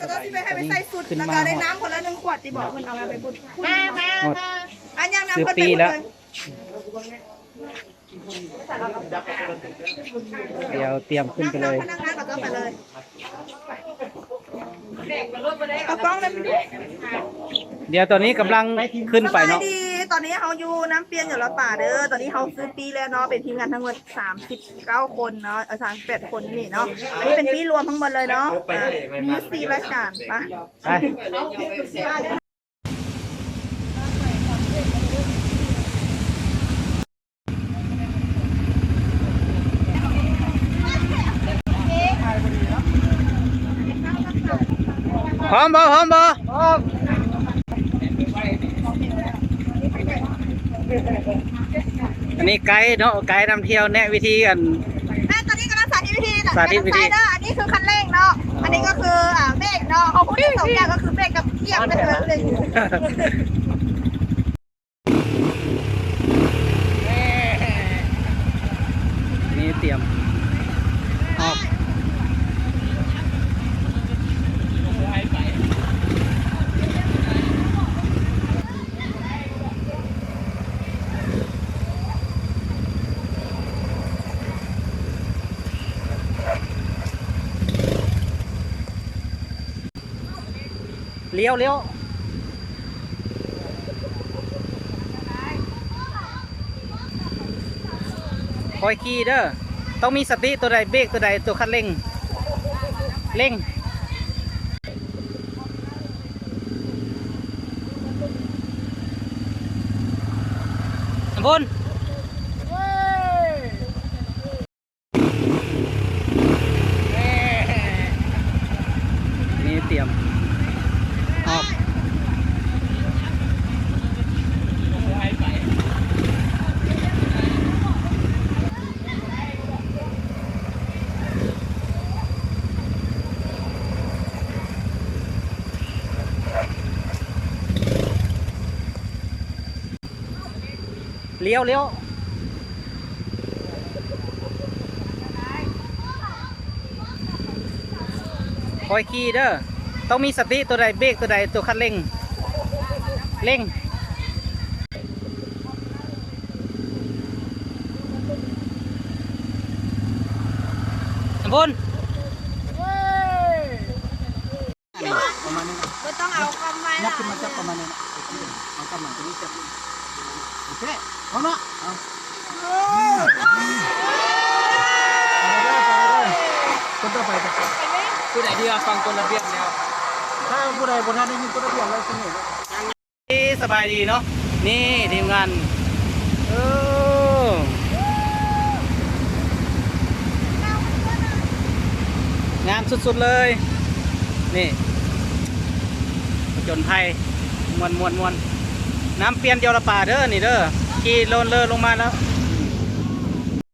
ก็ต้องที่ไปให้ไปใส่สุดแล้วก็ได้น้ำคนละหนึ่งขวดที่บอกคุณเอามาไปพูดพูดมามาหมดมาอันยังน้ำซื้อคนปีแล้วเดี๋ยวเตรียมขึ้นไปเลยพนักงานก็ต้องไปเลยเอากล้องเลยไปดูเดี๋ยวตอนนี้กำลังขึ้นไปเนาะสบยดี ตอนนี้เขาอยู่น้ำเปลี่ยนอยู่ละป่าเด้อ ตอนนี้เขาซื้อปีแล้วเนาะ เป็นทีมงานทั้งหมด39 คนเนาะเออ38คนนี่เนาะ อันนี้เป็นปีรวมทั้งหมดเลยเนาะอะมีสี่รายการปะ ไปพร้อมบ่พร้อมบ่อั นนี้ไกด์เนาะไกด์นำเที่ยวแนะวิธีกัน แม่ตอนนี้กำลังสาธิตวิธีสาธิตวิธีเด้ออันนี้คือคันเร่งเนาะ อันนี้ก็คืออ่าเบรกเนาะเขาพูดได้สองอย่างก็คือเบรกกับเกียร์เป็นเลยเลยนี่เตรียม เลี้ยวเลี้ยวคอยขี่เด้อต้องมีสติตัวใดเบรกตัวใดตัวคันเร่งเร่งบน เลี้ยวเลี้ยวคอยขี่เด้อ ต้องมีสติตัวใดเบรกตัวใดตัวคันเร่ง เร่งสมบูรณ์ประมาณนี้นะก็ต้องเอาคำไว้ยัละบขึ้นมาจับประมาณนี้นะมันกำลังตัวนี้จับ โอเคพร้อมละเอาคนต่อไปครับผู้ใดที่ว่าฟังกฎระเบียบแล้วถ้าผู้ใดบนท่านได้ยินก็ระเบียบอะไรเสนอนี่สบายดีเนาะนี่ทีมงานเอองานสุดๆเลย นี่จญภัยมวนมวนมวน น้ำเปลี่ยนเดียวละป่าเด้อนี่เด้อขี่โลนเลอลงมาแล้ว